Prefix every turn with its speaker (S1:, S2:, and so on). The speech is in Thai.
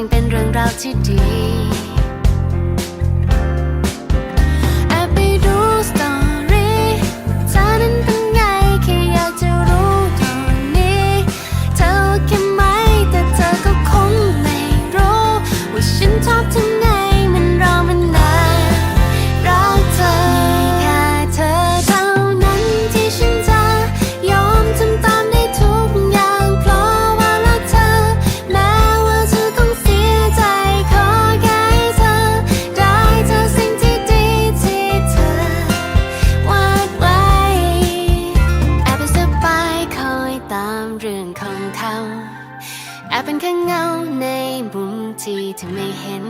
S1: ช่างเป็นเรื่องราวที่ดีแอบไปดูสตอรี่เธอนั้นเป็นไงแค่อยากจะรู้ตอนนี้ เธอแค่ไหมแต่เธอก็คงไม่รู้ ว่าฉันชอบเธอ แอบเป็นแค่เงาในมุมที่เธอไม่เห็น